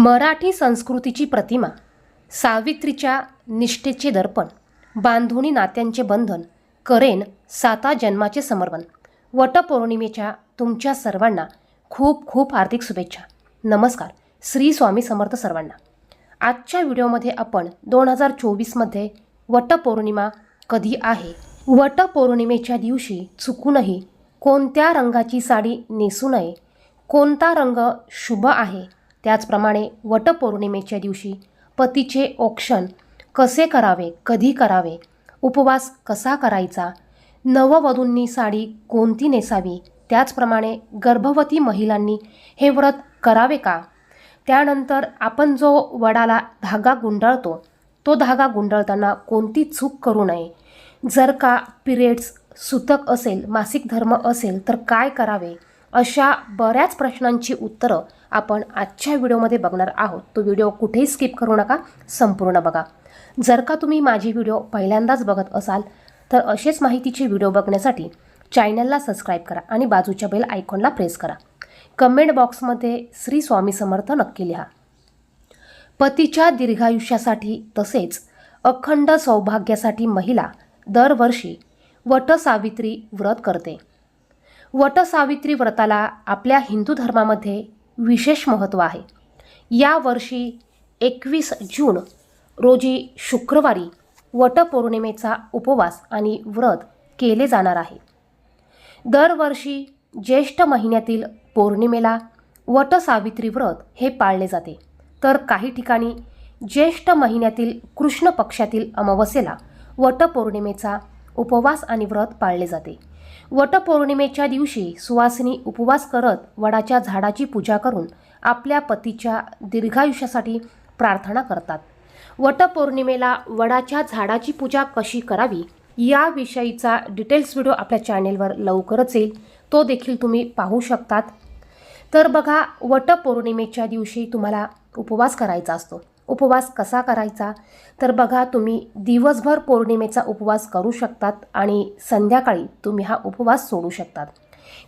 मराठी संस्कृतीची प्रतिमा सावित्रीच्या निष्ठेचे दर्पण बांधुनी नात्यांचे बंधन करेन साता जन्माचे समर्पण वटपौर्णिमेच्या तुमच्या सर्वांना खूप खूप हार्दिक शुभेच्छा. नमस्कार श्री स्वामी समर्थ सर्वांना. आजच्या व्हिडिओमध्ये आपण दोन हजार चोवीसमध्ये वटपौर्णिमा कधी आहे? वटपौर्णिमेच्या दिवशी चुकूनही कोणत्या रंगाची साडी नेसू नये? कोणता रंग शुभ आहे? त्याचप्रमाणे वटपौर्णिमेच्या दिवशी पतीचे औक्षण कसे करावे कधी करावे उपवास कसा करायचा नववधूंनी साडी कोणती नेसावी त्याचप्रमाणे गर्भवती महिलांनी हे व्रत करावे का? त्यानंतर आपण जो वडाला धागा गुंडाळतो तो धागा गुंडाळताना कोणती चूक करू नये. जर का पिरियड्स सुतक असेल मासिक धर्म असेल तर काय करावे? अशा बऱ्याच प्रश्नांची उत्तरं आपण आजच्या व्हिडिओमध्ये बघणार आहोत. तो व्हिडिओ कुठेही स्किप करू नका संपूर्ण बघा. जर का तुम्ही माझी व्हिडिओ पहिल्यांदाच बघत असाल तर असेच माहितीचे व्हिडिओ बघण्यासाठी चॅनलला सबस्क्राईब करा आणि बाजूच्या बेल आयकॉनला प्रेस करा. कमेंट बॉक्समध्ये श्री स्वामी समर्थ नक्की लिहा. पतीच्या दीर्घायुष्यासाठी तसेच अखंड सौभाग्यासाठी महिला दरवर्षी वटसावित्री व्रत करते. वटसावित्री व्रताला आपल्या हिंदू धर्मामध्ये विशेष महत्त्व आहे. या वर्षी एकवीस जून रोजी शुक्रवारी वटपौर्णिमेचा उपवास आणि व्रत केले जाणार आहे. दरवर्षी ज्येष्ठ महिन्यातील पौर्णिमेला वटसावित्री व्रत हे पाळले जाते. तर काही ठिकाणी ज्येष्ठ महिन्यातील कृष्ण पक्षातील अमावस्येला वटपौर्णिमेचा उपवास आणि व्रत पाळले जाते. वटपौर्णिमेच्या दिवशी सुवासिनी उपवास करत वडाच्या झाडाची पूजा करून आपल्या पतीच्या दीर्घायुष्यासाठी प्रार्थना करतात. वटपौर्णिमेला वडाच्या झाडाची पूजा कशी करावी याविषयीचा डिटेल्स व्हिडिओ आपल्या चॅनेलवर लवकरच येईल. तो देखील तुम्ही पाहू शकतात. तर बघा वटपौर्णिमेच्या दिवशी तुम्हाला उपवास करायचा असतो. उपवास कसा करायचा? तर बघा तुम्ही दिवसभर पौर्णिमेचा उपवास करू शकतात आणि संध्याकाळी तुम्ही हा उपवास सोडू शकतात.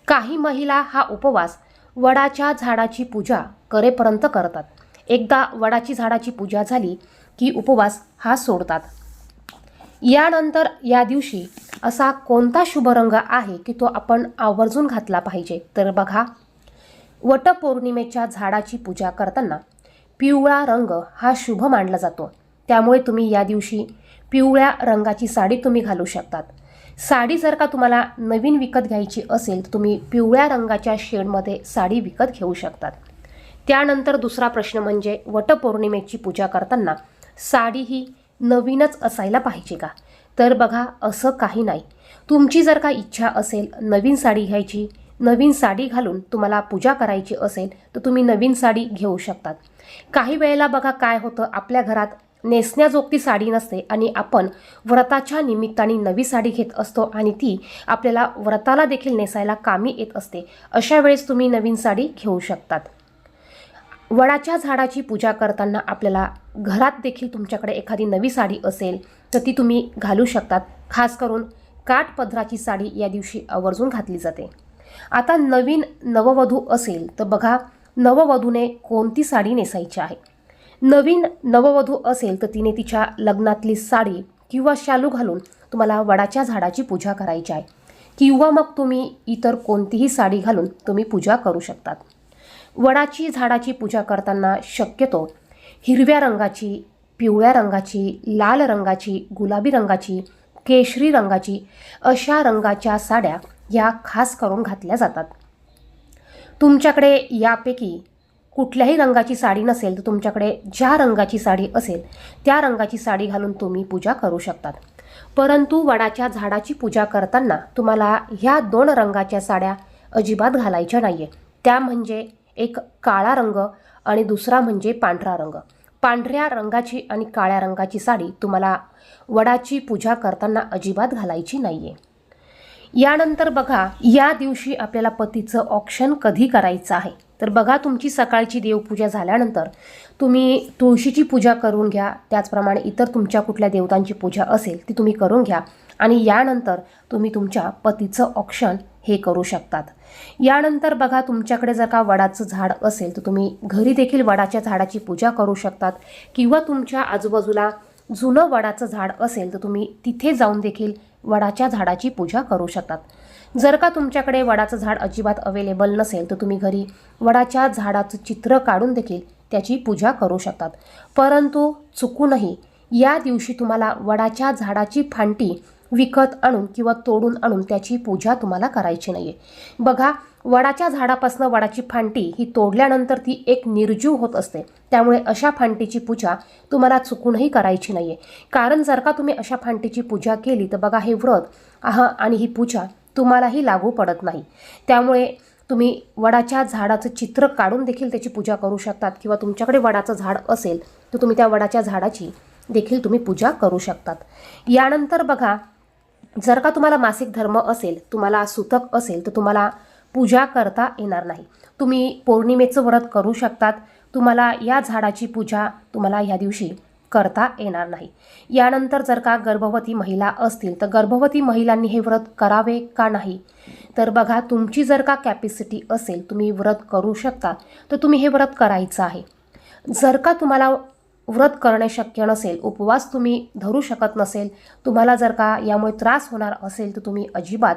काही महिला हा उपवास वडाच्या झाडाची पूजा करेपर्यंत करतात. एकदा वडाची झाडाची पूजा झाली की उपवास हा सोडतात. यानंतर या दिवशी असा कोणता शुभरंग आहे की तो आपण आवर्जून घातला पाहिजे? तर बघा वटपौर्णिमेच्या झाडाची पूजा करताना पिवळा रंग हा शुभ मानला जातो. त्यामुळे तुम्ही या दिवशी पिवळ्या रंगाची साडी तुम्ही घालू शकतात. साडी जर का तुम्हाला नवीन विकत घ्यायची असेल तर तुम्ही पिवळ्या रंगाच्या शेडमध्ये साडी विकत घेऊ शकतात. त्यानंतर दुसरा प्रश्न म्हणजे वटपौर्णिमेची पूजा करताना साडी ही नवीनच असायला पाहिजे का? तर बघा असं काही नाही. तुमची जर का इच्छा असेल नवीन साडी घ्यायची नवीन साडी घालून तुम्हाला पूजा करायची असेल तर तुम्ही नवीन साडी घेऊ शकतात. काही वेळेला बघा काय होतं आपल्या घरात नेसण्याजोगती साडी नसते आणि आपण व्रताच्या निमित्ताने नवी साडी घेत असतो आणि ती आपल्याला व्रताला देखील नेसायला कामी येत असते. अशा वेळेस तुम्ही नवीन साडी घेऊ शकतात. वडाच्या झाडाची पूजा करताना आपल्याला घरात देखील तुमच्याकडे एखादी नवी साडी असेल तर ती तुम्ही घालू शकतात. खास करून काठपदराची साडी या दिवशी आवर्जून घातली जाते. आता नवीन नववधू असेल तर बघा नववधूने कोणती साडी नेसायची आहे? नवीन नववधू असेल तर तिने तिच्या लग्नातली साडी किंवा शालू घालून तुम्हाला वडाच्या झाडाची पूजा करायची आहे. किंवा मग तुम्ही इतर कोणतीही साडी घालून तुम्ही पूजा करू शकतात. वडाची झाडाची पूजा करताना शक्यतो हिरव्या रंगाची पिवळ्या रंगाची लाल रंगाची गुलाबी रंगाची केशरी रंगाची अशा रंगाच्या साड्या या खास करून घातल्या जातात. तुमच्याकडे यापैकी कुठल्याही रंगाची साडी नसेल तर तुमच्याकडे ज्या रंगाची साडी असेल त्या रंगाची साडी घालून तुम्ही पूजा करू शकतात. परंतु वडाच्या झाडाची पूजा करताना तुम्हाला ह्या दोन रंगाच्या साड्या अजिबात घालायच्या नाही आहे त्या म्हणजे एक काळा रंग आणि दुसरा म्हणजे पांढरा रंग. पांढऱ्या रंगाची आणि काळ्या रंगाची साडी तुम्हाला वडाची पूजा करताना अजिबात घालायची नाही आहे यानंतर बघा या दिवशी आपल्याला पतीचं ऑप्शन कधी करायचं आहे? तर बघा तुमची सकाळची देवपूजा झाल्यानंतर तुम्ही तुळशीची पूजा करून घ्या त्याचप्रमाणे इतर तुमच्या कुठल्या देवतांची पूजा असेल ती तुम्ही करून घ्या आणि यानंतर तुम्ही तुमच्या पतीचं ऑप्शन हे करू शकतात. यानंतर बघा तुमच्याकडे जर का वडाचं झाड असेल तर तुम्ही घरी देखील वडाच्या झाडाची पूजा करू शकतात. किंवा तुमच्या आजूबाजूला जुनं वडाचं झाड असेल तर तुम्ही तिथे जाऊन देखील वडाच्या झाडाची पूजा करू शकतात. जर का तुमच्याकडे वडाचं झाड अजिबात अवेलेबल नसेल तर तुम्ही घरी वडाच्या झाडाचं चित्र काढून देखील त्याची पूजा करू शकतात. परंतु चुकूनही या दिवशी तुम्हाला वडाच्या झाडाची फांटी विकत आणून किंवा तोडून आणून त्याची पूजा तुम्हाला करायची नाही आहे बघा वडाच्या झाडापासून वडाची फांटी ही तोडल्यानंतर ती एक निर्जीव होत असते. त्यामुळे अशा फांटीची पूजा तुम्हाला चुकूनही करायची नाही आहे कारण जर का तुम्ही अशा फांटीची पूजा केली तर बघा हे व्रत आहा आणि ही पूजा तुम्हालाही लागू पडत नाही. त्यामुळे तुम्ही वडाच्या झाडाचं चित्र काढून देखील त्याची पूजा करू शकतात किंवा तुमच्याकडे वडाचं झाड असेल तर तुम्ही त्या वडाच्या झाडाची देखील तुम्ही पूजा करू शकतात. यानंतर बघा जर का तुम्हाला मासिक धर्म असेल तुम्हाला सुतक असेल तर तुम्हाला पूजा करता येणार नाही. तुम्ही पौर्णिमेचं व्रत करू शकतात. तुम्हाला या झाडाची पूजा तुम्हाला ह्या दिवशी करता येणार नाही. यानंतर जर का गर्भवती महिला असतील तर गर्भवती महिलांनी हे व्रत करावे का नाही? तर बघा तुमची जर का कॅपॅसिटी असेल तुम्ही व्रत करू शकता तर तुम्ही हे व्रत करायचं आहे. जर का तुम्हाला व्रत करणे शक्य नसेल उपवास तुम्ही धरू शकत नसेल तुम्हाला जर का यामुळे त्रास होणार असेल तर तुम्ही अजिबात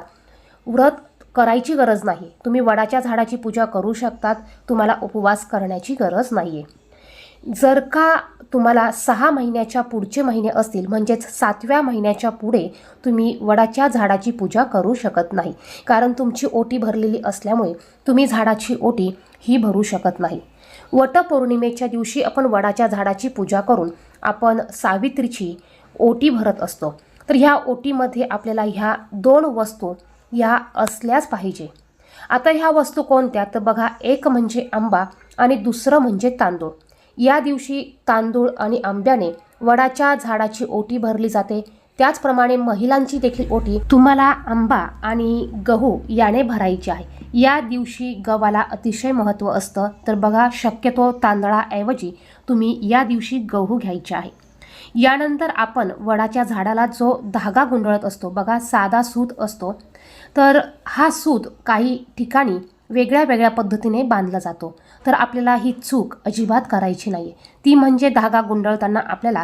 व्रत करायची गरज नाही. तुम्ही वडाच्या झाडाची पूजा करू शकतात तुम्हाला उपवास करण्याची गरज नाही आहे जर का तुम्हाला सहा महिन्याच्या पुढचे महिने असतील म्हणजेच सातव्या महिन्याच्या पुढे तुम्ही वडाच्या झाडाची पूजा करू शकत नाही. कारण तुमची ओटी भरलेली असल्यामुळे तुम्ही झाडाची ओटी ही भरू शकत नाही. वटपौर्णिमेच्या दिवशी आपण वडाच्या झाडाची पूजा करून आपण सावित्रीची ओटी भरत असतो. तर ह्या ओटीमध्ये आपल्याला ह्या दोन वस्तू ह्या असल्याच पाहिजे. आता ह्या वस्तू कोणत्या? तर बघा एक म्हणजे आंबा आणि दुसरं म्हणजे तांदूळ. या दिवशी तांदूळ आणि आंब्याने वडाच्या झाडाची ओटी भरली जाते. त्याचप्रमाणे महिलांची देखील ओटी तुम्हाला आंबा आणि गहू याने भरायची आहे. या दिवशी गव्हाला अतिशय महत्त्व असतं. तर बघा शक्यतो तांदळाऐवजी तुम्ही या दिवशी गहू घ्यायचे आहे. यानंतर आपण वडाच्या झाडाला जो धागा गुंडळत असतो बघा साधा सूत असतो तर हा सूत काही ठिकाणी वेगळ्या वेगळ्या पद्धतीने बांधला जातो. तर आपल्याला ही चूक अजिबात करायची नाही ती म्हणजे धागा गुंडळताना आपल्याला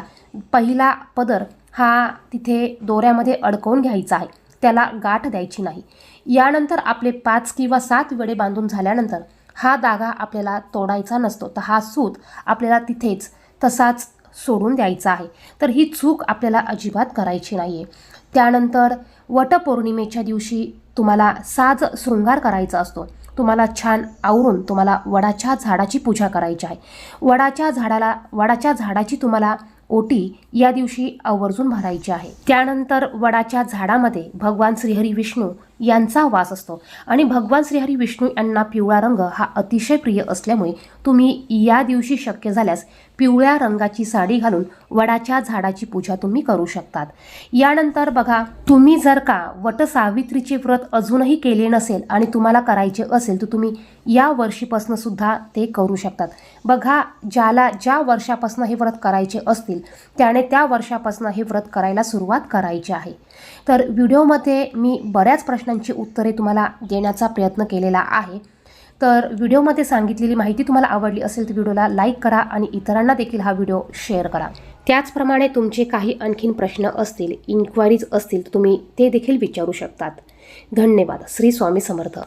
पहिला पदर हा तिथे दोऱ्यामध्ये अडकवून घ्यायचा आहे. त्याला गाठ द्यायची नाही. यानंतर आपले पाच किंवा सात वेळे बांधून झाल्यानंतर हा धागा आपल्याला तोडायचा नसतो. तर हा सूत आपल्याला तिथेच तसाच सोडून द्यायचा आहे. तर ही चूक आपल्याला अजिबात करायची नाही आहे त्यानंतर वटपौर्णिमेच्या दिवशी तुम्हाला साज शृंगार करायचा असतो. तुम्हाला छान आवरून तुम्हाला वडाच्या झाडाची पूजा करायची आहे. वडाच्या झाडाला वडाच्या झाडाची तुम्हाला ओटी या दिवशी आवर्जून भरायची आहे. त्यानंतर वडाच्या झाडामध्ये भगवान श्रीहरी विष्णू यांचा वास असतो. आणि भगवान श्रीहरी विष्णू यांना पिवळा रंग हा अतिशय प्रिय असल्यामुळे तुम्ही या दिवशी शक्य झाल्यास पिवळ्या रंगाची साडी घालून वडाच्या झाडाची पूजा तुम्ही करू शकतात. यानंतर बघा तुम्ही जर का वटसावित्रीचे व्रत अजूनही केले नसेल आणि तुम्हाला करायचे असेल तर तुम्ही या वर्षीपासून सुद्धा ते करू शकतात. बघा ज्याला ज्या वर्षापासून हे व्रत करायचे असतील त्याने त्या वर्षापासून हे व्रत करायला सुरुवात करायची आहे. तर व्हिडिओमध्ये मी बऱ्याच प्रश्नांची उत्तरे तुम्हाला देण्याचा प्रयत्न केलेला आहे. तर व्हिडिओमध्ये सांगितलेली माहिती तुम्हाला आवडली असेल तर व्हिडिओला लाईक करा आणि इतरांना देखील हा व्हिडिओ शेअर करा. त्याचप्रमाणे तुमचे काही आणखीन प्रश्न असतील इन्क्वायरीज असतील तर तुम्ही ते देखील विचारू शकतात. धन्यवाद. श्री स्वामी समर्थ.